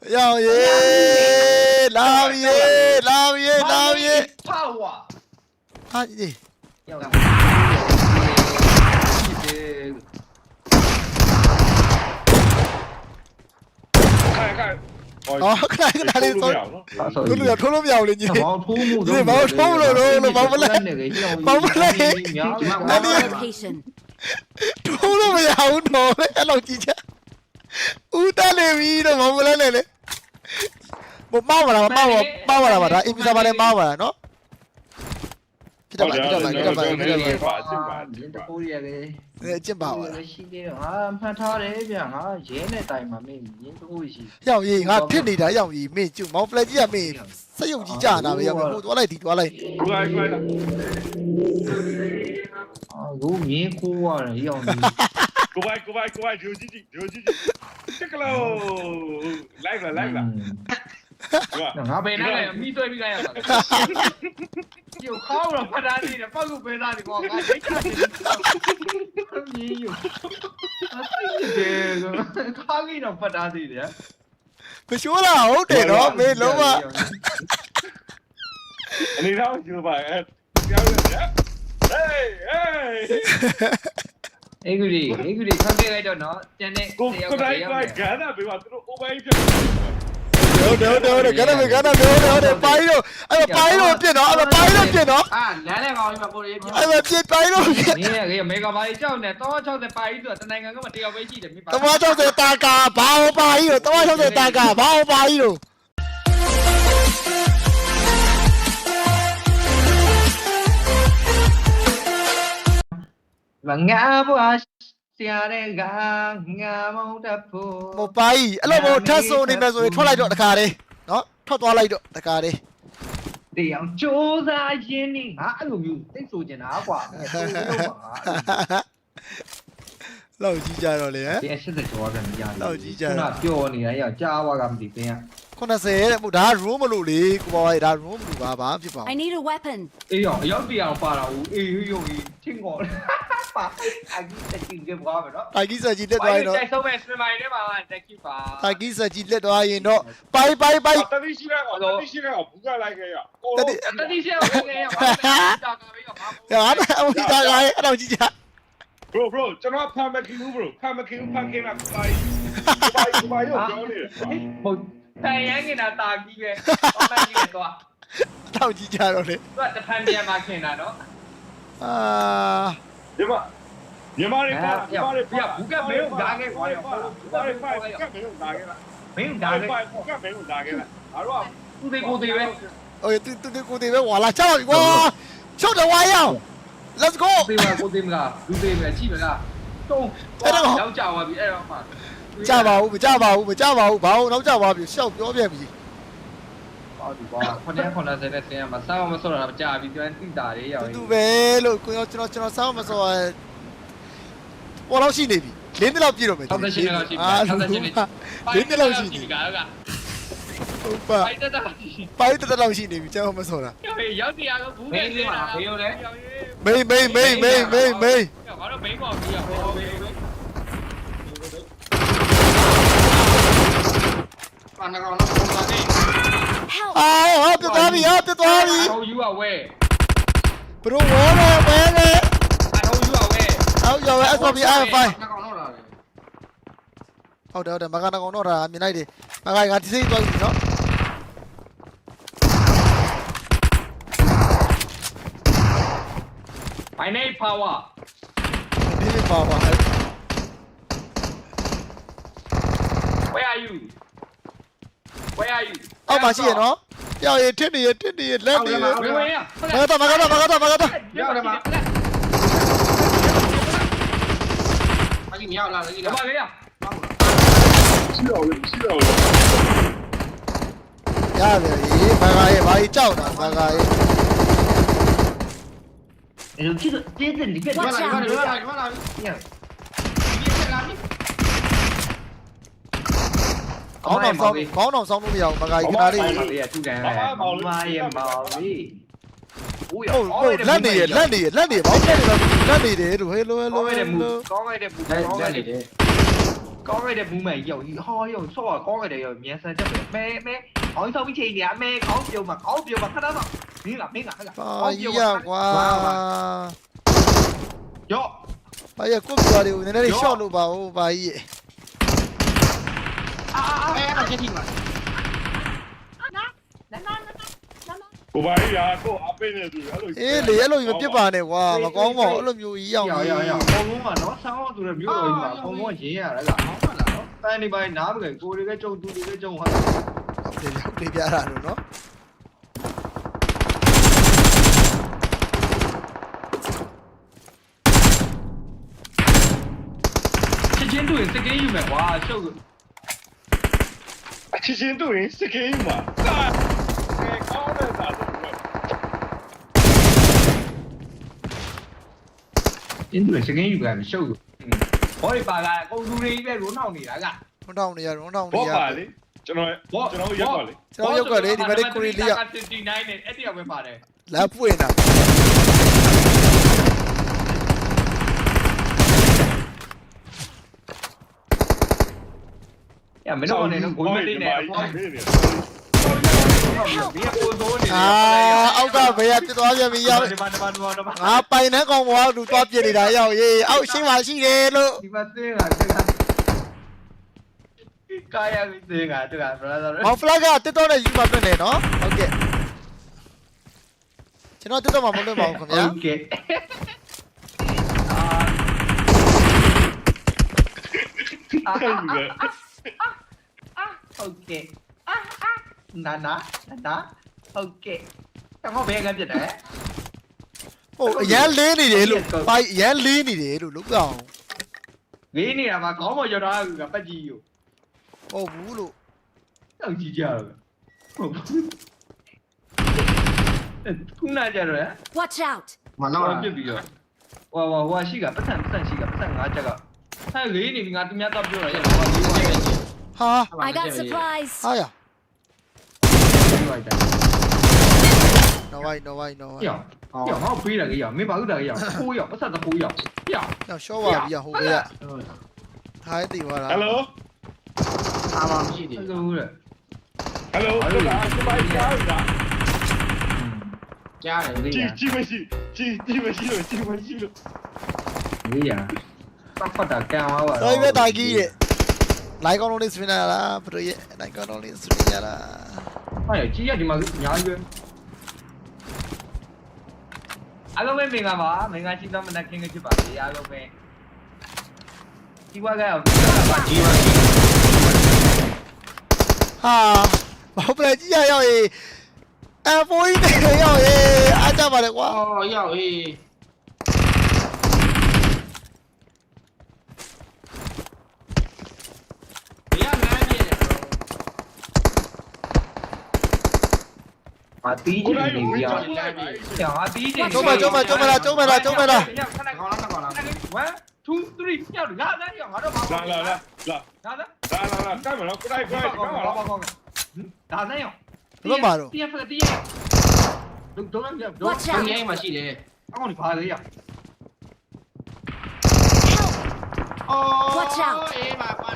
Làm gì? Làm gì? Làm gì? Làm gì? Power. Hát gì? Đó, cái này cái này lên tôi. Tôi lừa thua lốp dầu lên gì? Gì báo thua rồi rồi rồi báo lên. Báo lên. Thua lốp dầu nó đấy, nó gì chứ. ဦးတက်နေပြီတော့မမလဲနဲ့လေမမပါလားမပါပါပါပါလားဒါအင်ပီစာပါလဲမပါပါနော်ဖြစ်တော့ပါဖြစ်တော့ပါဖြစ်တော့ပါဖြစ်တော့ပါဖြစ်တော့ပါကိုရရလေအဲကျင့်ပါပါလားရှိသေးတော့ဟာမှတ်ထားတယ်ဗျငါရဲနဲ့တိုင်မှာမင်းရင်းကိုရှိရောက်ရေးငါဖြစ်နေတာရောက်ရေးမင်းကျူမောင်ဖလက်ကြီးကမင်းစက်ယုံကြီးကြာတာပဲရောက်ကိုသွားလိုက်ဒီသွားလိုက်ဟုတ်ကဲ့ဟုတ်ကဲ့အော်ကိုမင်းကိုရတယ်ရောက်နေ Kubai, Kubai, Kubai, Jojiji, Jojiji. Chiklo. Live lah, live lah. ငါဘယ်နားလဲအမိတွေ့ပြီးလိုက်ရတာဒီခေါင်းတော့ဖတ်တာနေတယ်ပောက်ကုပဲသားဒီကောငါဒိတ်ချနေတယ်မြည်ယူအသိတယ်ဆိုခေါင်းကြီးတော့ဖတ်တာနေတယ်မရှိုးလားဟုတ်တယ်နော်မေလုံးဝအနေတော့ယူပါအဲပြောင်းရတယ်ဟေးဟေး အေးကူဒီအေးကူဒီဖမ်းပေးလိုက်တော့နော်တန်တဲ့ကိုတယောက်ကိုကတတိုင်းယောက်က ဂန်းတာပေးပါသူတို့ over ကြီးဖြစ်ဟုတ်တယ်ဟုတ်တယ်ဟုတ်တယ်ကနမေကနမေဟုတ်တယ်ဟုတ်တယ်ပိုင်းတော့အဲ့ဒါပိုင်းတော့ပြစ်တော့အဲ့ဒါပိုင်းတော့ပြစ်တော့အာလမ်းလည်းကောင်းပြီမကိုရေးပြအဲ့ဒါပြစ်ပိုင်းတော့ပြစ်နေရေမေဂါဘာကြီးကြောက်နေတော့60ပါကြီးဆိုတာတနိုင်ငံကမှတယောက်ပဲရှိတယ်မိပါတမ60တာကာဘာဟောပါကြီးတော့တမ60တာကာဘာဟောပါကြီးတော့ ငါဘွားဆရာတဲ့ကငါမဟုတ်တတ်ဖို့မပါကြီးအဲ့လိုမို့ထပ်ဆိုနေမယ်ဆိုရင်ထွက်လိုက်တော့တခါတည်းနော်ထွက်သွားလိုက်တော့တခါတည်းတရားစူးစားရင်းနေငါအဲ့လိုမျိုးသိဆိုကျင်တာကွာဆိုလို့ပါလောက်ကြီးကြတော့လေဟမ်ဒီအရှစ်တဲ့ကြောကနေရတယ်လောက်ကြီးကြတာခုနပြောနေရရောက်ကြားဝါကမသိပင်က 90တဲ့မို့ဒါ room မလို့လေကိုပါရဲ့ဒါ room မလို့ပါဘာဖြစ်ပါ I need a weapon. အေးရောအရောက်တရားပါတာဦးအေးဟိုယုံကြီးချင်းကောပါအကြီးတကင်းကဘာပဲနော်တိုင်ကြီးဆက်ကြီးလက်သွားရင်တော့တိုက်ဆုံးမဲ့စပင်မိုင်ထဲမှာတက်ကြည့်ပါတိုင်ကြီးဆက်ကြီးလက်သွားရင်တော့ပိုင်းပိုင်းပိုင်းတတိရှိကတတိရှိကဘူးကလိုက်ခဲ့ရ။တတိတတိရှိအောင်ငယ်ရပါတာကဘေးကပါ။ဟာအဝိဒါကရဲ့အဲ့တော့ကြီးကြ bro bro ကျွန်တော်ဖမ်းမခင်ဘူး bro ဖမ်းမခင်ဘူးဖမ်းခင်လာပါဘာဘာရောပြောနေတယ်ဟု တ်တိုင်ရငင်တာတာကြီးပဲဟောမကြီးတော့။တော့ကြီးကြတော့လေသူကတဖန်ပြန်มาခင်တာနော်။အာညီမညီမလေးပါညီမလေးပြဘူးကမဲကိုဒါခဲ့ကွာဘူးကလေးပါဘူးကမဲကိုဒါခဲ့လားမင်းဒါဒါခဲ့ခဲ့ဘူးကမဲကိုဒါခဲ့လားအားတော့သူသေးကိုသေးပဲ။အိုတူတူကိုတေပဲဝါလာချောက်ကွာ။ချောက်တော့ဝါရအောင်။ Let's go သေးပါကိုသေးမလားလူသေးပဲကြည့်မလားတုံးရောက်ကြသွားပြီအဲ့တော့မှ။ ကြပါဦးမကြပါဘူးမကြပါဘူးဘာလို့နောက်ကြပါပြီရှောက်ပြောပြန်ပြီဟုတ်ပြီကွာခொနည်းခொနည်းစတဲ့ဆင်းရမှာစားမဆော့တာကြာပြီကျွမ်းတိတာလေးရောက်။တူပဲလို့ကိုရောကျွန်တော်ကျွန်တော်စောင်းမစောပေါ်တော့ရှိနေပြီ။လင်းတလောက်ပြည့်တော့မယ်68လောက်ရှိပြီ68လင်းတလောက်ရှိနေကားကဟုတ်ပါပိုက်တက်တာရှိပိုင်းတလောက်ရှိနေပြီကျွန်တော်မစောတာရောက်တရားကဘူးနေနေမှာဘေးရောလေမိန်မိန်မိန်မိန်မိန်မိန်ငါတို့ဘေးကောပြီးရောက်ဘေးဘေးဘေး Help! အာဟာပြသွားပြီဟာပြသွားပြီ How you away ဘရိုဝေါ်ရဲဝဲရဲ How you away အောက်ရောက် ရဲ SOP I5 ငါကောင်တော့လာတယ်ဟုတ်တယ်ဟုတ်တယ်မကန်ကောင်တော့တာမြင်လိုက်တယ်မကန်ကဒီစိတ်သွားပြီနော် My name power ဒီလေးပါပါ Where are you Where are you အောက်မှာရှိရနော်ကြောက်ရထစ်နေရထစ်နေရလက်နေရဝေးဝေးရမကတော့မကတော့မကတော့မကတော့ရောက်တယ်မှာအကြီးမြောက်လာကြီးဒီလာမှာ ခေါင်းတော်ဆောင်းခေါင်းတော်ဆောင်းလို့မရဘူးမကကြီးခဏလေးဟိုတ်တယ်သူတန်းလဲမာရေမောင်ပြီဦးရဟိုတ်လက်နေရလက်နေရလက်နေဘာဖြစ်လဲလက်နေတယ်လို့ဟဲလိုဟဲလိုဟဲလိုကောင်းလိုက်တဲ့ဘူးကောင်းလိုက်တဲ့ကောင်းလိုက်တဲ့ဘူးမှရောက်ဟောရောက်ဆော့ကောင်းလိုက်တဲ့ရောက်မြန်ဆန်ချက်ပဲမဲမဲအောင်ဆောက်ပြီးချိန်နေရမဲကောင်းပြုံးမှာကောင်းပြုံးမှာခဏတော့မင်းလားမင်းလားဟဲ့လားကောင်းပြုံးမှာကွာရော့ဘာရကုတ်ပြားတွေကိုနည်းနည်းရှော့လို့ပါဦးဘာကြီးရဲ့ အာအဲအဲ့ဒါချက်ထိပါကိုပါကြီးရာကိုအပိနေသူအဲ့လိုအေးလေအဲ့လိုမျိုးပြစ်ပါနဲ့ကွာမကောင်းပါဘူးအဲ့လိုမျိုးကြီးရောက်ရောကြီးရောရောဘုံဘုံကနော်ဆောင်းဆိုတဲ့မျိုးတော်ကြီးမှာဘုံဘုံရင်းရတာကဟောပါလားနော်တန်နေပိုင်းနားမကကိုတွေကကြုံသူတွေကကြုံဟာဒီရောက်နေပြတာလို့နော်ချက်ချင်းတွေ့စကင်းယူမယ်ကွာရှုပ် အချင်းချင်းတို့ရင်စကင်းမှာစာကဲကောင်းတဲ့စာဆိုတော့အင်းတွေ့စကင်းယူကရှုပ်ဟောဒီပါကကုန်သူတွေပဲရုံးနောက်နေတာကမထောင်နေရမထောင်နေဘောရပါလေကျွန်တော်ကျွန်တော်ရက်ပါလေကျွန်တော်ရုပ်ကလေဒီမဲ့ကိုရီလေးက59နဲ့အဲ့တယောက်ပဲပါတယ်လာပွင့်တာ။ ။ညမင်းတို့ကနေတော့ဘိုးမလေးနဲ့ဘိုးမလေးနဲ့ဘယ်ကိုစိုးနေလဲ။အာအောက်ကဘယ်ကသွားပြန်ပြီရောက်ဒီမှာဒီမှာဒီမှာငါပိုင်နှန်းကောင်ဘွားလူသွားပြစ်နေတာရောက်ရေးအောက်ရှိမှရှိတယ်လို့ဒီမှာသိတာသိတာကာယကိုသိတာသူက brother ဟောဖလက်ကတက်တော့နဲ့ယူမှာပြတ်နေနော်ဟုတ်ကဲ့ကျွန်တော်တက်တော့မှမလွတ်ပါဘူးခင်ဗျာဟုတ်ကဲ့အာအာ Ah, okay. Ah, ah. Nana, nana. Okay. ကျွန်တော်ဘယ်ကပြစ်တယ် ဟိုအရန်လင်းနေတယ်လို့ပိုက်အရန်လင်းနေတယ်လို့လုံးကောင်။လေးနေတာမှာခေါင်းပေါ်ရောက်တာကပတ်ကြီးကိုဟုတ်ဘူးလို့တောက်ကြီးကြတော့ပဲ။ဟုတ်ဘူး။အဲ့ခုနကြတော့ Watch out! မနောဟောပြစ်ပြီးတော့ဟောဟောဟောရှိကပတ်စံပတ်စံရှိကပတ်စံ၅ချက်ကဟဲ့လေးနေပြီငါသူများတော့ပြောတာရဲ့ဟောလေးဝါရဲ့ ဟာ I got supplies. ဟာရလေးဝိုင်းတယ်နော်ဝိုင်းနော်ဝိုင်းနော်ဝိုင်းပြောင်းပြောင်းဟောပေးတာကြီးရောမင်းဘာလို့တာကြီးရောခိုးရောပတ်စံတခိုးရောပြောင်းညရှော့ပါပြီဟိုကထိုင်းတီသွားတာဟယ်လိုအားပါမရှိသေးဟဘူးယ်လိုလေဟယ်လိုကိုပါကိုပါကြီးရာကြားတယ်လေကြီးကြီးမရှိကြီးကြီးမရှိလို့ကြီးမရှိလို့လေးရပတ်ဖတ်တာကံသွားပါတော်ပြီတာကြီးရဲ့ လိုက်ကောင်လုံးလေးစပင်လာလားဘယ်လိုရဲ့လိုက်ကောင်လုံးလေးစပင်ရလားဟာကြီးရဒီမှာညာရွယ်အားလုံးပဲမင်္ဂလာပါမင်္ဂလာရှိသောမနက်ခင်းကဖြစ်ပါစေအားလုံးပဲဒီဝါကရောပါကြီးပါဟာဘာပလက်ကြီးရရောက်ရေးအဖိုးကြီးနေရောက်ရေးအားကြပါလေကွာအော်ရောက်အေးဘယ်ရမှန်းပြည့်တယ် အတီးကိုကြီးလိုက်နေဝေးပြီချောရောင်းလိုက်ပြီ။ကျောင်းအတီးကြီးကျုံးမကျုံးမကျုံးမလားကျုံးမလားကျုံးမလားခဏခဏကောင်းလားကောင်းလား1 2 3ညောက်လာလာညောက်ငါတော့ဘာလာလာလာလာလာလာလာလာလာကမ်းမနော်ကိုလိုက်ကိုလိုက်ကမ်းမနော်ဒါနဲ့ရောဘယ်မှာတော့တီးဖက်တီးရဒုဒုလမ်းကျော် Watch ဘယ် out! ငယ်မှာရှိတယ်အောင်းဒီဘာလဲရအော် Watch out အေးပါပါစတော့ဟုတ်တယ်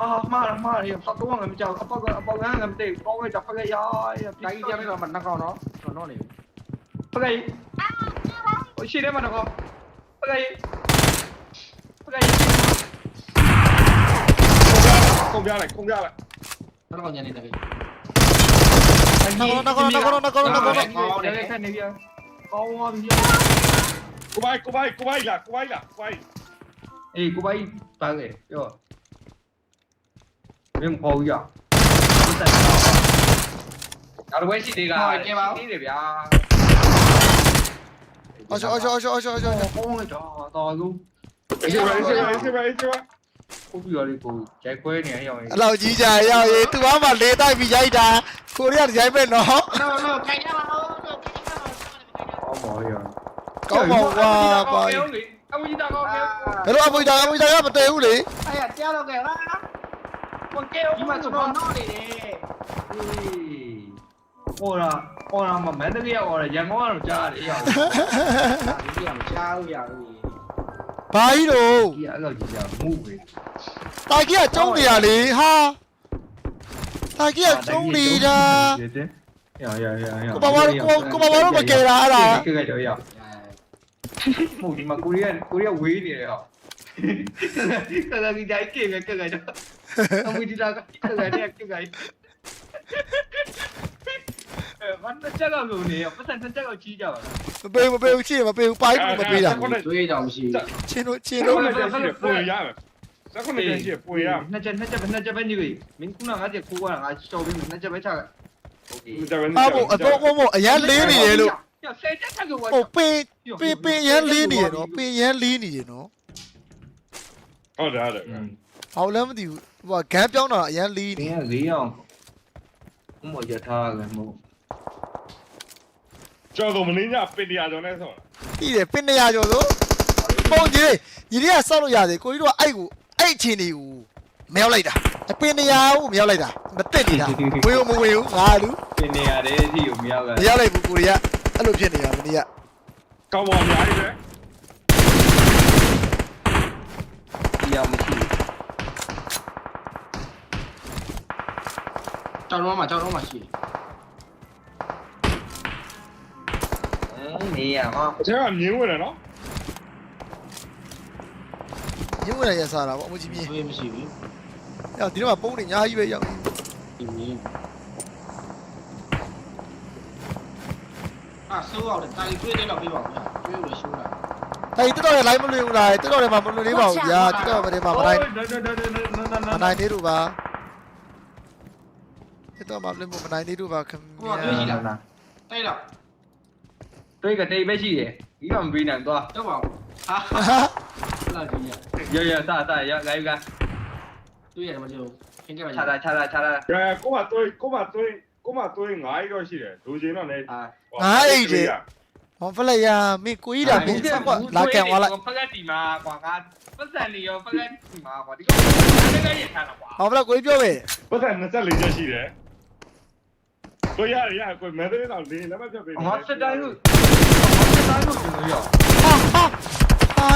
အာမာမာရပတ်တော့ငါမကြောက်အပေါကအပေါကငါမသိကောင်းခဲ့ကြဖက်ရရတိုင်းကြတယ်တော့မနှကောင်းတော့တော့တော့နေပြီဖက်ရဟိုရှိတယ်မတော့ဖက်ရဖက်ရကုန်ပြလိုက်ကုန်ပြလိုက်တော့ညနေတယ်နကောနကောနကောနကောနကောရခက်နေပြကောင်းသွားပြီ ကိုပါကိုပါကိုပါလာကိုပါလာကိုပါအေးကိုပိုင်ပါလေပြောမင်းပေါ်ရဒါတော့ဝဲရှိသေးကရှိသေးတယ်ဗျာအော်ရှော်အော်ရှော်အော်ရှော်အော်ရှော်အော်ရှော်ကောင်းလိုက်တာတော်ကူအေးစေပါအေးစေပါအေးစေပါအေးစေပါကိုပြီးရလေးကိုဂျိုက်ခွဲနေရအောင်အလောက်ကြီးကြရောက်ရေးသူ့ဘာမှလေတိုက်ပြီးရိုက်တာကိုရီးယားဒီဇိုင်းပဲနော်တော့တော့ခိုင်ရပါဦးတော့ခိုင်ရပါဦးအော်မော်ရကောင်းပါကွာပါအမကြီးတာကောင်းကဲဘယ်လိုအပွေတာအပွေတာကမတည်ဘူးလေအဲ့ရတရားတော့ကဲဟာ မကဲဒီမှာကျွန်တော်တော့နေတယ်ဟောလာဟောလာမမန္တလေးရောက်ရရန်ကုန်ကတော့ကြားရတယ်ရောက်ဒီကမချားဘူးရဘူးဘာကြီးတော့ကြီးအဲ့လိုကြီးကြမှုပဲတာကြီးကကျုံးနေရလေဟာတာကြီးကကျုံးနေတာရရရရကိုပါဝါကိုကိုပါဝါတော့မကယ်တာအဲ့ဒါကဲကဲတော့ရမှုဒီမှာကိုရီးယားကိုရီးယားဝေးနေတယ်ဟောကဲကဲဒီတိုင်းကဲကဲကဲတော့ Amidila ka kagani active guys. ဘာနဲ့ချက်ကောက်လို့နေရပတ်စံတစ်ချက်ကောက်ကြီးကြပါလားမပေးဘူးမပေးဘူးချစ်မပေးဘူးပိုင်းမပေးတာတွေးတောင်မရှိဘူးချင်းတို့ချင်းတို့လည်းရှိရပွေရမယ်စကုနဲ့ရှိရပွေရနှစ်ချက်နှစ်ချက်ပဲနှစ်ချက်ပဲညီလေးမင်းခုနကငါ့ချက်ခိုးရတာငါချော်ပြီးနှစ်ချက်ပဲချလိုက်ဟုတ်ကဲ့အတော့အတော့အရန်လေးနေတယ်လို့ဟုတ်ပေးပေးပေးရန်လေးနေရနော်ပေးရန်လေးနေရနော်ဟုတ်တယ်ဟုတ်တယ်ဟောလည်းမသိဘူး ဟိုကဂန်းပြောင်းတာအရန်လေးမနေင်းကလေးအောင်ဘုမရထားတယ်မို့ကျော်တော့မင်းညပင်တရားကျော်နဲ့ဆောင်းပြီးတယ်ပင်200ကျော်ဆိုပုံကြီးညီလေးကစောက်လို့ရတယ်ကိုကြီးတို့ကအဲ့ကိုအဲ့အချင်းတွေကိုမရောက်လိုက်တာအပင်200ကိုမရောက်လိုက်တာမတက်နေတာဝေယမဝေဘူးငါလူပင်နေရတယ်အထီကိုမရောက်မရောက်လိုက်ဘူးကိုရီးယားအဲ့လိုဖြစ်နေတာမင်းကကောင်းပါအများကြီးပဲဘူးရမရှိ ကြောက်တော့မှကြောက်တော့မှရှိဘူးနေရမှာအချက်ကမြင်းဝင်တယ်နော်ညဝင်ရရစားတာပေါ့အမကြီးမြင်တွေးမရှိဘူးရောက်ဒီတော့ကပုံးနေညာကြီးပဲရောက်ဒီမင်းအာဆိုးအောင်တယ်တိုင်တွေးတယ်တော့ပြပါဦးတွေးလို့ရှိုးတာအဲ့တက်တော့လည်း line မလွှင့်ဘူးလားတက်တော့လည်းမလွှင့်လေးပါဘူးဗျာတက်တော့ဗတဲ့မှာမနိုင်မနိုင်သေးလို့ပါ တက်တော့မလွှင့်ဖို့မနိုင်သေးလို့ပါခင်ကိုကဗျာတွေးရှိလားတိုက်တော့တွေးကတိတ်ပဲရှိတယ်ဒီကမပြီးနိုင်သွားတော့ပါဟာလာကြည့်ရရရစစရလိုက်ကတွေးရတယ်မကျုံခင်းကြပါခြားတာခြားတာခြားတာရရကိုမသွေးကိုမသွေးကိုမသွေး9ရက်တော့ရှိတယ်လူချင်းတော့လည်းအာဟောဖလက်ရမင်းကိုကြီးတာမင်းဆက်ကွက်လာကန်သွားလိုက်ဖက်ကတီမှာကွာငါပတ်စံနေရောဖက်ကတီမှာကွာဒီကောင်လည်းရထားတာကွာဟောဖလက်ကိုကြီးပြောပဲပတ်သက်24ချက်ရှိတယ် ကိုရရရကိုမဲတဲ့တော့ဒီလက်မပြတ်ပေးငါစတိုင်းလို့စတိုင်းလို့ကျွန်တော်ရောဟာဟာအာ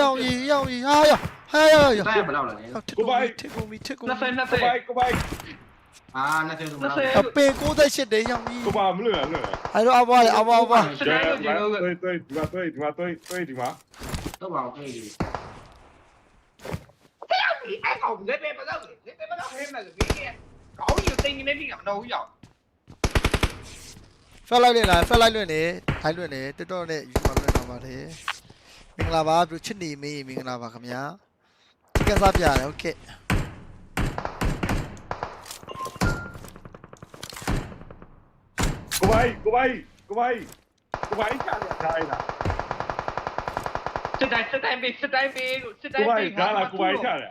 ယောင်ကြီးယောင်ကြီးဟာယောဟာယောယောတိုက်ဘယ်လောက်လဲထစ်ကုန်ထစ်ကုန်ပြီထစ်ကုန်20ပြီကိုပိုင်ကိုပိုင်အာ20ဆိုမလားအပင်68တဲ့ယောင်ကြီးကိုပါမလို့ရလို့အဲ့တော့အဘွားလေအဘွားအဘွားစတိုင်းလို့ကျွန်တော်ကသွေးသွေးဒီမှာသွေးဒီမှာသွေးသွေးဒီမှာတော့ပါဦးဒီအဲ့ကောင်လက်ပဲမတော့လက်ပဲမတော့ဟဲ့မယ်ဒီက ကောင်းကြီးကိုတိမ်နေပြီကမတော်ဘူးရောက်ဆက်လိုက်လေလားဆက်လိုက်လွင့်နေထိုင်လွင့်နေတက်တော့နဲ့ယူမှာလွင့်တော့ပါတယ်မင်္ဂလာပါပြုချစ်နေမေးမင်္ဂလာပါခင်ဗျာကစားပြရတယ်ဟုတ်ကဲ့ကိုပိုင်ကိုပိုင်ကိုပိုင်ကိုပိုင်ချလာထားရတာစစ်တိုင်းစစ်တိုင်းပေးစစ်တိုင်းပေးလို့စစ်တိုင်းပေးကိုပိုင်ဒါလားကိုပိုင်ချလာ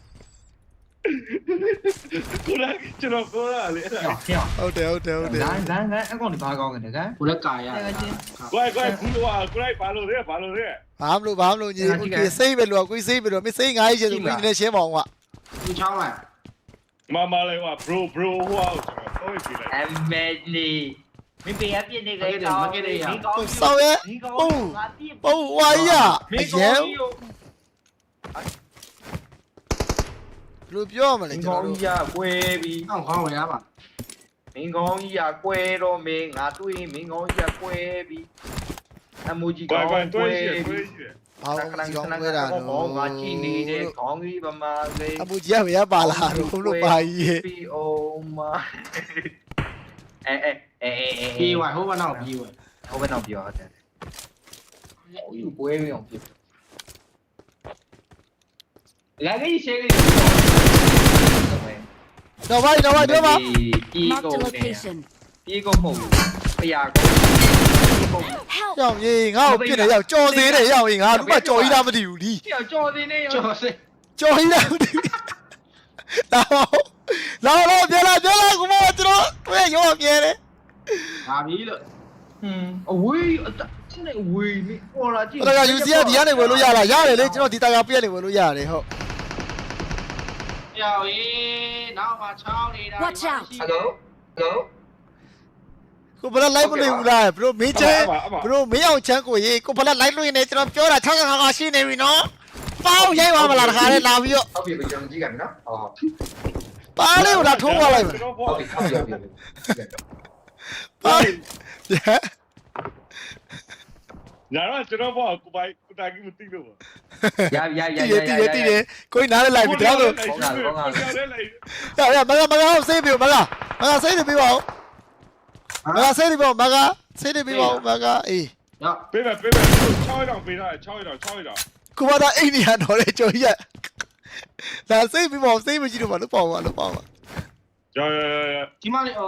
ಹೌದೇ ಹೌದೇ ಹೌದೇ ನಾನ್ ನಾನ್ ನಾನ್ ಅನ್ಕೊಂಡಿದ್ದ ಆಗೋಗ ನಿನಗ ಹುಳಕ್ಕಾಯ hám luôn hám luôn nhìn cái xây về luôn cái xây về luôn mới xây ngay chứ đừng nên chế mỏng ạ. Đi sao này. Mà mà lại mà bro bro wow em đi mình bị ép trên cái đó cái đây à? Sao vậy ô ô ai à? anh em င်းကောင်းဆောက်ရဲပုံပုံဝါရအရဲလူပြောမလဲမင်းကျွန်ကောတော်င်းတို့ကြီးကကွဲပြီးအောက်ခေါင်းဝင်ရပါမင်းကောင်းကြီးကကွဲတော့မင်းငါတွေ့မင်းကောင်းကြီးကကွဲပြီးအမူကြီးကိုကောယ်င်းကိုယ်ကွဲတွေ့ရှိပြီးတွေ့ရှိဘာလို့ဒီကောင်ခွဲတာတော့တော့ငါကြည့်နေတဲ့ကောင်းကြီးပမာလေးအမူကြီးကဘယ်ပါလာတော့ဘုလို့ပါကြီးပြီးအောင်မအဲအဲအဲအဲပြီးဝိုင်ဟိုဘနောက်ပြီးဝိုင်ဟိုဘက်တော့ပြောတယ်ဟိုယူပွဲပြီးအောင်ဖြ စ်လာကြီးရှေ့ကြီးတော့ဘာတော့ဘာတော့ဘာဒီ Marked ကို a နေ location. ဒီကိုမဟုတ်ဖျားကိုပုံ Help! ရောက်ရင်ငါ့ကိုပြစ်နေရောက်ကြော်သေးတယ်ရောက်ရင်ငါတို့ကကြော်ကြီးတာမသိဘူးဒီပြောကြော်နေနေရောကျော်စေကြော်ကြီးတာမသိဘူးလာလာလာပြန်လာပြန်လာကူမကျွန်တော်တွေ့ရောမြဲတယ်ဒါပြီလို့ဟွန်းအဝေးအချင်းနေအဝေးနေဟောလာကြည့်ဒါကယူစီကဒီကနေဝယ်လို့ရလားရတယ်လေကျွန်တော်ဒီတာယာပြည့်နေဝယ်လို့ရတယ်ဟုတ် ပြောင်းရေးနောက်မှာချောင်းနေတာ Watch out ဟယ်လိုဟယ်လိုကိုဘလလိုက်မလို့ဘူးလားဘရိုမင်းချမ်းဘရိုမင်းအောင်ချမ်းကိုရေကိုဘလလိုက်လို့နေကျွန်တော်ပြောတာ6ခါခါရှိနေပြီနော်ပေါင်းရိုက်ပါမလားတခါလေးလာပြီးတော့ဟုတ်ပြီပြီကျွန်တော်ကြည့်ကြမယ်နော်။အော်ပါလေးကိုလာထိုးသွားလိုက်မယ်ဟုတ်ပြီဟုတ်ပြီဟုတ်ပြီဟုတ်ပြီပါရညာတော့ကျွန်တော်ဘောကိုပိုင် ကိုတာကြီးမသိလို့ပါရရရတည်ရရတည်ရတည်ရကိုနားလေးလိုက်ပြီတော့ဆိုကိုပြောတယ်လိုက်ရရမကမကဆေးပြီမကမကဆေးနေပြီပါဦးမကဆေးနေပြီမကဆေးနေပြီပါဦးမကအေးတော့ပေးမယ်ပေးမယ်6တောင်ပေးထား6တောင်6တောင်ကိုမသာအိတ်နေရတော့လေကြော်ကြီးရလာဆေးပြီပါဆေးမကြည့်တော့မလို့ပေါ့ပါလို့ပေါ့ပါကျော်ဒီမလေးဩ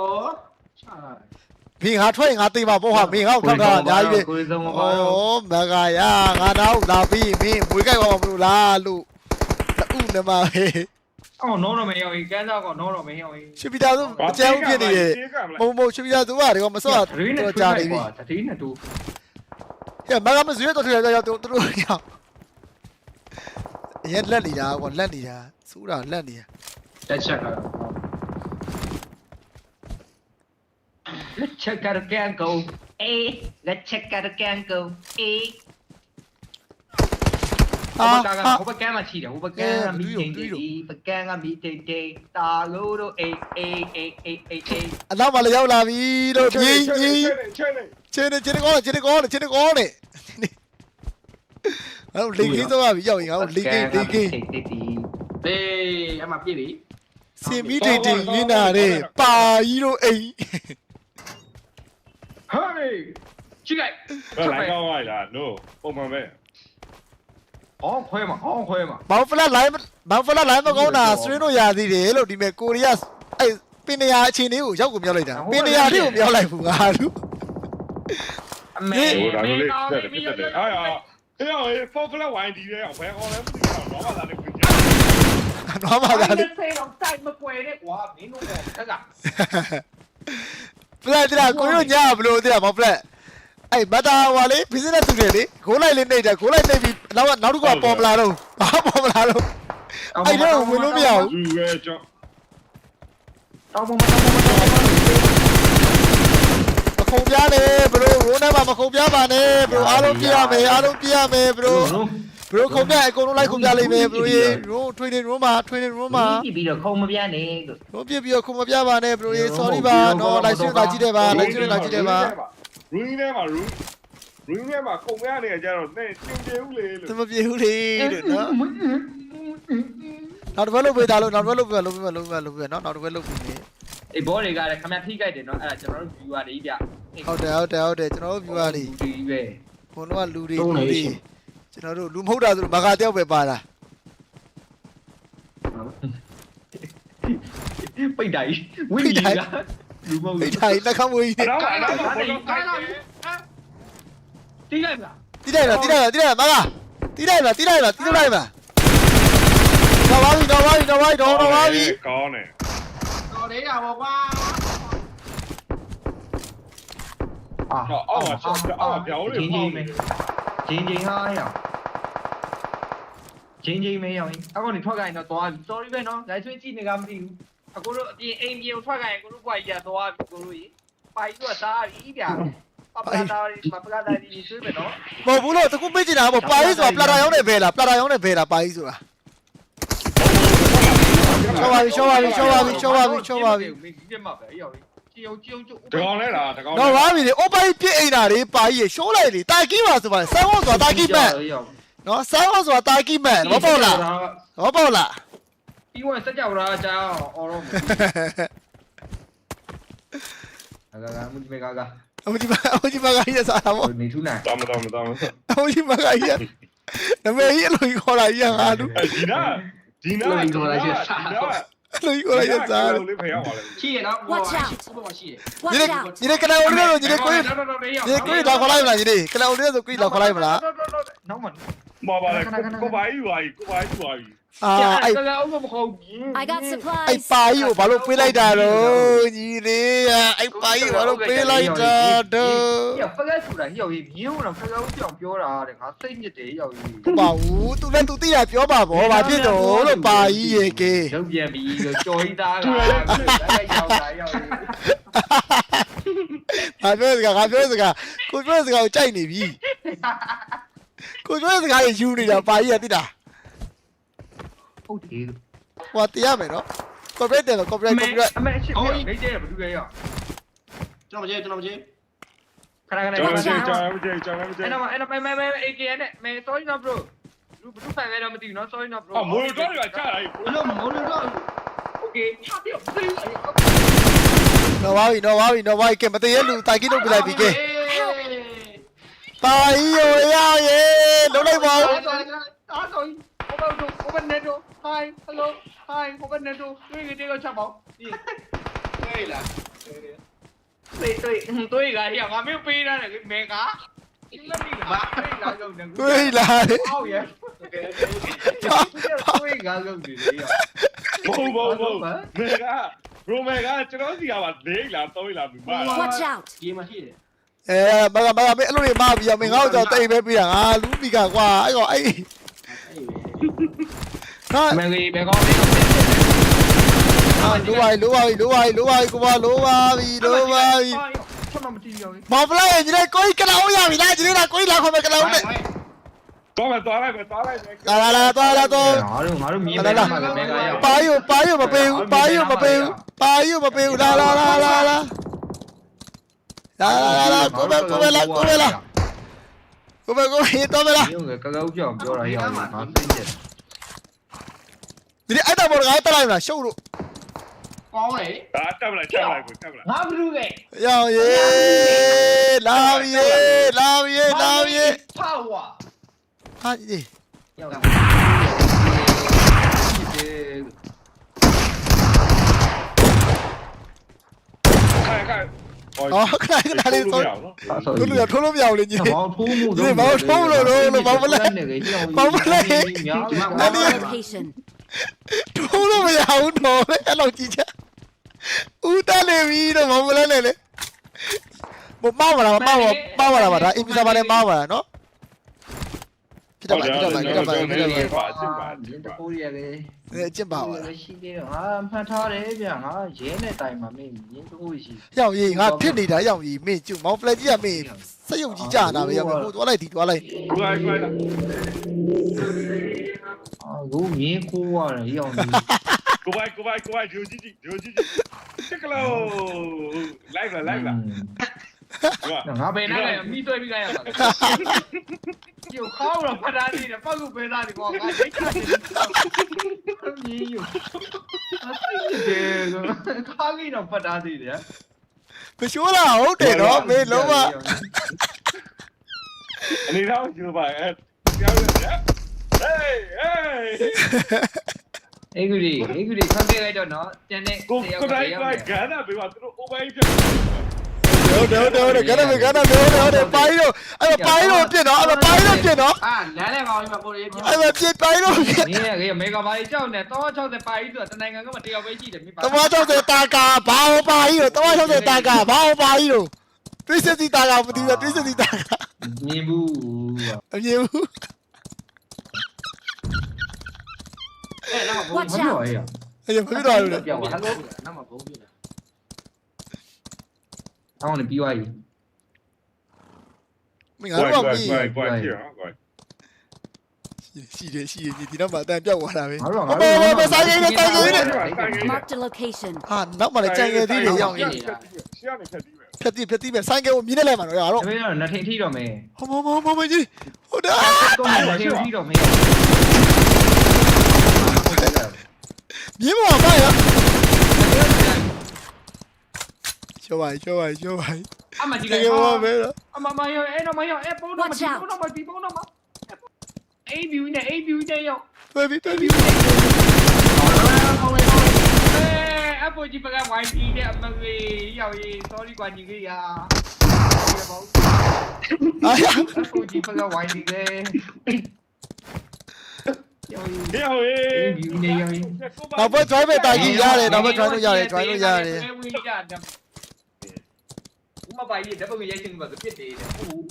ချာ မင်းငါထွက်ရင်ငါသိပါပေါ့ဟာမင်းငါ့ကိုထောက်တာအများကြီးပဲကိုယ်စုံပါတော့ဩမကရငါတော့လာပြီးမင်းမွေးကြိုက်ပါမလို့လားလို့တူနေမှာဟေးအော်နောတော့မရောကန်းစားကောနောတော့မရောရှိပြီးသားဆိုအကျန်းဖြစ်နေတယ်မုံမုံရှိပြီးသားသူကဒီကမစောတတိနဲ့တော့ထွေးကြာလိုနေက်ပြီကွာတတိနဲ့တူဟဲ့မကမဇွေတော့ထွေရတော့သူတို့ရောက်ရဲလက်နေတာကွာလက်နေတာစူးတာလက်နေတာတက်ချက်က တော့လက်ချက်ကတော့ can go အေးလက်ချက်ကတော့ can go အေးဟိုဘက်ကဟိုဘက်ကမှချီတယ်ဟိုဘက်ကမီတင်တီဘက်ကကမီတင်တီတာလို့တော့အေးအေးအေးအေးအေးအေးအနောက်မှာလည်းရောက်လာပြီတို့ပြင်းပြင်းချဲနေချင်းနေချင်းကောချင်းကောချင်းကောနဲ့ဟောလင်ကင်းသွားပြီရောက်ရင်ဟောလင်ကင်းလင်ကင်းတီတီဘေးအမပြည့်ပြီစင်မီတိတ်တိတ်ရင်းနာတဲ့ပါကြီးတို့အိမ် ဟေးကြည့်လိုက်ဘာလိုက်ကောင်းလိုက်လား no ပုံမှန်ပဲအော်ခွဲမှာအော်ခွဲမှာဘောင်ဖလက်လိုင်းဘောင်ဖလက်လိုင်းမကောင်းတာစရင်းတို့ရသေးတယ်လို့ဒီမဲ့ကိုရီးယားအဲ့ပင်နေရအခြေအနေကိုရောက်ကိုမြောက်လိုက်တာပင်နေရလေးကိုမြောက်လိုက်ဘူးငါတို့ အမေဟိုဒါလိုလေးတက်တယ်တက်တယ်အာအာဟဲ့ဟဲ့ဖောက်ဖလက်ဝိုင်းဒီတဲ့ဘယ်အောင်လဲမသိဘူးတော့ဘာသာလဲပြင်ကြတော့မှသာလေဆေးတော့စိုက်မကွယ်နဲ့ကွာမင်းတို့ကတက်က ဖလက်တရာကိုရီးယားညာဘလို့တရာဘောင်ဖလက်အဲ့မတာဟွာလေ business တူတယ်လေဂိုးလိုက်လေးနေတယ်ဂိုးလိုက်နေပြီးနောက်ကနောက်တစ်ခုကပေါ်မလာတော့ဘာပေါ်မလာတော့အဲ့တော့ဝင်လို့မရဘူးသူရဲ့ကြောင့်တောင်းမမတောင်းမတောင်းမမခုံပြားနဲ့ဘလို့ရိုးနဲ့မှာမခုံပြားပါနဲ့ဘလို့အားလုံးပြရမယ်အားလုံးပြရမယ်ဘလို့ ဘလို့ခုံပြအကုန်လုံးလိုက်ခုံပြလိမ့်မယ်ဘလို့ရေရိုး training room မှာ training room မှာပြီးပြီးတော့ခုံမပြနဲ့လို့ရိုးပြပြီးတော့ခုံမပြပါနဲ့ဘလို့ရေ sorry ပါနော်လိုက်စင်းလာကြည့်တယ်ပါလိုက်စင်းလာကြည့်တယ်ပါရင်းထဲမှာရင်းရင်းထဲမှာခုံရနေကြတော့နဲ့တင်ပြဦးလေလို့သူမပြေဘူးလေတဲ့နော်နောက်တစ်ဘက်လုပ်ပေးတာလို့နောက်တစ်ဘက်လုပ်ပေးလုပ်ပေးလုပ်ပေးလုပ်ပေးနော်နောက်တစ်ဘက်လုပ်ပေးနေအေးဘောတွေကလည်းခမထိကြိုက်တယ်နော်အဲ့ဒါကျွန်တော်တို့ viewer တွေကြီးဗျဟုတ်တယ်ဟုတ်တယ်ဟုတ်တယ်ကျွန်တော်တို့ viewer တွေဒီပဲဘုံတော့လူတွေလူတွေ ကျွန်တော်တို့လူမဟုတ်တာဆိုမကတယောက်ပဲပါတာပိတ်တိုင်ဝိညာဉ်ကလူမဟုတ်အိတ်ထိုင်လက်ခံမွေးကြီးအဲ့တော့အဲ့တော့ဘောလုံးကိုက်တယ်တိလိုက်လားတိလိုက်လားတိလိုက်လားတိလိုက်လားမကတိလိုက်လားတိလိုက်လားတိလိုက်လားတော့ပါပြီတော့ပါပြီတော့ပါပြီတော့တော့ပါပြီကောင်းတယ်တော်လေးတာပေါ့ကွာအာအော်အော်အော်ပြောင်းလေချင်းချင်းပဲ ချင်းချင်းဟာရောချင်းချင်းမဲရောအခုနေထွက်ကြရင်တော့သွားပြီ sorry ပဲနော်ဒါဆွေးကြည့်နေကမသိဘူးအခုတို့အပြင်အိမ်ပြင်ထွက်ကြရင်ကိုတို့ဘွားကြီးကသွားပြီကိုတို့ကြီးပိုက်တော့စားပြီဗျာပပလာတာရီပပလာတာရီဆွေးမယ်နော်မဟုတ်ဘူးလို့တခုမေ့ချင်တာပေါ့ပါကြီးဆိုတာပလာတာရောင်းနေဘဲလားပလာတာရောင်းနေဘဲလားပါကြီးဆိုတာရှောပါပြီရှောပါပြီရှောပါပြီရှောပါပြီရှောပါပြီမင်းဒီမှာပဲရောက်ပြီ ကြည်အောင်ကြည်အောင်ကြတကောင်လဲလားတကောင်တော့ပါပြီလေအိုပိုင်ပြစ်အိမ်တာလေပါကြီးရှောလိုက်လေတာကီပါဆိုပါဆန်းဟောဆိုတာတာကီမန်နော်ဆန်းဟောဆိုတာတာကီမန်ဘောပေါ့လားဘောပေါ့လားပြီးဝင်စက်ကြောက်တာကြာအော်တော့အကာကမဒီမေကာကအမဒီမအမဒီမကကြီးစားတာပေါ့နေထူးနိုင်တော်မတော်မတော်အမဒီမကကြီးနမေကြီးအလိုကြီးခေါ်လာကြီးငါတို့ဒီနာဒီနာဒီ နာလိုကြီးကိုလိုက်ရစားလေးဖယ်ရောက်ပါလေရှိရနော် Watch out ဘုရားရှိရညီ Watch လေး out! ညီလေးကလာဦးလေးညီလေးကိုကြီးညီကိုကြီးတော့ခေါ်လိုက်မလားညီလေးကလာဦးလေးဆိုကိုကြီးတော့ခေါ်လိုက်မလားနောက်မှမော်ပါလေကိုပါကြီးပါကြီးကိုပါကြီးပါကြီး အာအဲ့ဒါလည်းမဟုတ်ဘူး I got ไอ้ supplies. ปลาอยู่บาลูกปื้ไล่ดาโรญีนี่อ่ะไอ้ปลาอยู่บาลูกปื้ไล่ดาโดဟိုဖက်လက်ဆိုတာဟိုရေးမြင်းကတော့ဖက်လက်ကြောင်ပြောတာတဲ့ငါစိတ်ညစ်တယ်ဟိုရေးบ่าวตูแม่ตูติอ่ะပြောပါဗောဘာဖြစ်တော့လို့ปลาကြီးရေเกရုပ်ပြန်ပြီးကြော်ကြီးသားကအဲ့ရောက်လာရောက်ရေးဘာပြောစကားဘာပြောစကားကိုပြောစကားကိုကြိုက်နေပြီကိုပြောစကားကိုယူနေတာปลาကြီးอ่ะတိတာ ဟုတ်တယ်ဟိုတရားမယ်နော် corporate တယ်နော် corporate corporate အမေအချက်ပြနေတယ်ဘယ်သူကရကျွန်တော်မကြည့်ကျွန်တော်မကြည့်ခဏခဏကျောင်း Watch မ out ကျောင်းမကျောင်းကျောင်းမကျောအဲ့င်းတော့အဲ့တော့မဲမဲမဲ AKN နဲ့မဲ sorry no bro လူဘယ်သူဖန်လဲတော့မသိဘူးနော် sorry no bro အမိုးတော်ရကြားလိုက်ဘလို့မိုးလို့တော့ okay ဟာပြောသိနော်ပါပြီနော်ပါပြီနော်ပါပြီကဲမတည့်ရလူတိုင်ကိလုပ်ပြလိုက်ပြီကဲပါကြီးရောရောက်ရေလုံးလိုက်ပါဦးအားဆိုရင်ဟိုဘက်တို့ဟိုဘက်နေတို့ hi hello hi ผมเป็นเนโดด้วยกันเดียวฉับบอกนี่เฮ้ยล่ะ对对对啦，呀，我没有背啦，那个没噶。对啦，好耶！对啦，兄弟呀！不不不，没噶，不没噶，这东西啊嘛，对啦，对啦，明白了。Watch out！你嘛是？哎，没啦没啦，没，路里嘛比较没，我就对没比啊，路比噶哇，哎呦哎。 ငါလူမီကကွာအဲ့ကောအဲ့အဲ့ပဲဟာမဲလေးမဲကောင်းလေးလိုပါလိုပါလိုပါလိုပါကိုပါလိုပါပြီလိုပါပြီချက်မှမကြည့်ရဘူးမော်ဖလိုက်ညီလေးကိုကြီးကလာဦးရပြီလားညီလေးကကိုကြီးလာခေါ်မယ်ကလာဦးနဲ့တော့မယ်တော့လိုက်မယ်တော့လိုက်မယ်လာလာလာသွားလာသွားငါတို့ငါတို့မြင်မယ်မှာမဲကားရပါယူပါယူမပေးဘူးပါယူမပေးဘူးပါယူမပေးဘူးလာလာလာလာလာလာလာလာကိုပဲကိုပဲလာကိုပဲလာကိုပဲကိုပဲတော့မလားဒီကကောက်ကြောင်ပြောတာရအောင်ငါသိတယ် ဒီအဲ့တာပေါ်ငါတက်လိုက်မလားရှုပ်လို့ကောင်းလေအာတက်မလားတက်မလားကိုတက်မလားငါဘလူးကဲရောင်ရေလာပြီလာပြီလာပြီဖောက်ဝါဟာဒီရောက်လာခိုင်ခိုင်哦，看来哪里抽，都要抽了表了你，你把我抽了喽，把我来，把我来，哪里？ ထိုးလို့မရဘူးတော့လေအဲ့လောက်ကြီးချာဦးတက်နေပြီတော့မမလဲနဲ့လေမမမလားမမမမလားဒါအင်ပီစာပါလဲမမလားနော် ဖြစ်တော့ပါဖြစ်တော့ပါဖြစ်တော့ပါဖြစ်တော့ပါပါစစ်ပါစစ်ပါကိုရရဲ့အဲကျင့်ပါပါရှိသေးတယ်ဟာမှတ်ထားတယ်ဗျငါရဲနဲ့တိုင်မှာမင်းမြင်းတို့ရှိရောက်ရေးငါဖြစ်နေတာရောက်ရေးမင်းကျုံမောင်ဖလက်ကြီးကမင်းစက်ရုပ်ကြီးကြာတာပဲရောက်ဟိုသွားလိုက်ဒီသွားလိုက်ကိုယ်ကိုယ်လာအာကိုမြင်းကိုရတယ်ရောက်နေကိုယ်ကိုယ်ကိုယ်ဂျိုဂျီဂျိုဂျီချက်ကလော live လား live လား ငါပဲဘယ်နားနဲ့လဲမိတွေ့ပြီးကြရမှာကျုပ်ခေါင်းတော့ဖတ်တာနေတယ်ပောက်ကူပေးတာဒီကောငါဒိတ်ချတယ်မြည်ယူအသိနေတယ်ခါကြီးတော့ဖတ်တာသေးတယ်မရှိုးလားဟုတ်တယ်နော်မင်းလုံးဝအနေတော့ဂျိုပါအဲပြောင်းရဟေးဟေးအေဂူရီအေဂူရီခက်ခဲ့လိုက်တော့နော်ကျန်တဲ့ကိုတယောက်ကိုတတိုင်းယောကိုက်ဂန်နာဘေးမှာသူတို့ over ဖြစ် ဟုတ်တယ်ဟုတ်တယ်ဟုတ်တယ်ကတော့မကတော့ပြောတယ်ဟုတ်တယ်ပိုင်းတော့အဲ့ပိုင်းတော့ပြစ်တော့အဲ့ပိုင်းတော့ပြစ်တော့အာလမ်းလည်းကောင်းပြီမကိုရီပြအဲ့ပြစ်ပိုင်းတော့ပြစ်နင်းရကေမေဂါဘာကြီးကြောက်နေ360ပါကြီးဆိုတနိုင်ငံကမှတယောက်ပဲရှိတယ်မိပါတမ60တာကာဘာဟောပါကြီးတော့တမ60တာကာဘာဟောပါကြီးတော့တွေးစစီတာကာမသိဘူးတွေးစစီတာကာမြင်ဘူးအမြင်ဘူးအဲ့တော့ဘုံ Watch မပြော out! ရအဲ့မဖြစ်တော့ဘူးလေပြောင်းဟယ်လိုနောက်မှာဘုံပြတယ် အောင်းနေပြီးသွားပြီ မင်းငါတို့ကမင်းကိုယ်ကိုယ်ကိုယ်ကိုယ်ရှိတယ်ရှိတယ်ဒီတော့မှအတန်ပြောက်သွားတာပဲငါတို့ငါအမေမဆိုင်နေတယ်ဆိုင်နေတယ် Marked a location. ဟာနောက်မှလည်းကြံငယ်သေးတယ်ရောက်ရင်ရှေ့ကနေဖြတ်ပြီးမယ်ဖြတ်တိဖြတ်တိပဲဆိုင်ကယ်ကိုမြင်းနဲ့လိုက်မှာတော့ရတော့တပည့်တော့နှစ်ထင်ထိတော့မယ်ဟောမမမမကြီးဟုတ်တယ်တော့နှစ်ထင်ထိတော့မယ်မြင်းပေါ်ပါရ yo voy, yo voy, yo voy. Ama chica. ¿Qué va a ver? Ama mayo, eh no mayo, eh pon no mayo, pon no mayo, pon no mayo. Eh view ne, eh view ne yo. Baby, baby. Eh, apo ji paga wai ti de ama we, yo ye, sorry kwa ji ge ya. 哎呀！手机不要玩你嘞！你好耶！你好耶！老婆准备打机家嘞，老婆准备家嘞，准备家嘞。 မပါကြီးဓာတ်ပုံရိုက်ချင်မှာပြစ်တယ်တဲ့ဟုတ်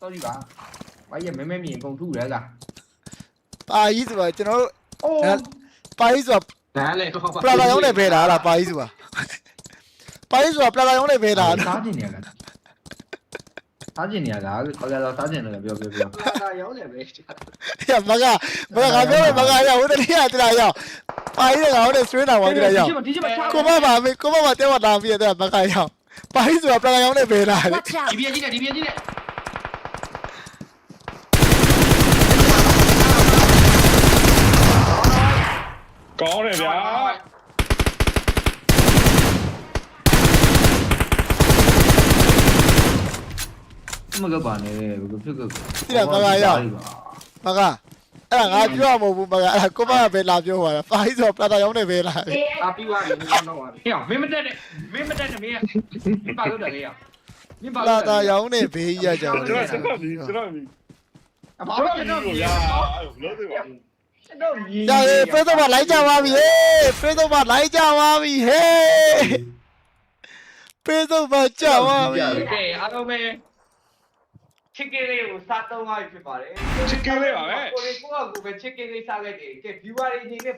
sorry ပါဘာကြီးမဲမဲမြင်ကုန်ထုတယ်ကပါကြီးဆိုတော့ကျွန်တော်တို့အိုးပါကြီးဆိုတော့ဒါလည်းတော့ပလာလာရောင်းနေဖဲတာလားပါကြီးဆိုတာပါကြီးဆိုတာပလာလာရောင်းနေဖဲတာစားကျင်နေရကစားကျင်နေရကခေါ်ရတော့စားကျင်တယ်ပြောပြောပြောဒါရောင်းနေပဲရမကမကငါပြောမယ်မကရဟိုတည်းကတည်းကရောက်ပါကြီးကငါတို့ဆွေးတာပါကြည့်ရအောင်ဒီချက်မကိုမပါမေကိုမပါတဲဝတာပြည့်တဲ့မကရောက် ပါကြီးဆိုတာပလာလာရောင်းနေဖဲတာလေ Watch out! ဒီပြကြီးနဲ့ဒီပြကြီးနဲ့ကောင်းတယ်ဗျာမကပါနဲ့ဘယ်ဖြစ်ကမက အဲ့ဒါငါပြောရမဟုတ်ဘူးမကအဲ့ဒါကိုမကပဲလာပြောဟောတာပါကြီးဆိုတာပလာလာရောင်းနေဖဲလားအာပြီးသွားပြီမင်းတော့ပါဟေ့မင်းမတက်နဲ့မင်းမတက်နဲ့မင်းမပါလို့တယ်လေမင်းပါပလို့လာလာရောင်းနေဘေးကြီးရကြတယ်ကျွန်တော်ကျွန်တော်ဒီကျွန်တော်ဒီအဘောတော့ကျွန်တော်ကိုမြရင်လို့သေးပါကျွန်တော်မြင်။ဒါလေဖေးတော့မလိုက်ကြပါပြီဟေးဖေးတော့မလိုက်ကြပါပြီဟေးဖေးတော့မကြပါပြီကဲအားလုံးပဲ ချစ်ကလေးကိုစားသုံးရဖြစ်ပါတယ်ချစ်ကလေးပါပဲ ကိုလေးကိုကကိုပဲချစ်ကလေးစားလိုက်တယ်ကဲ viewer တွေအနေနဲ့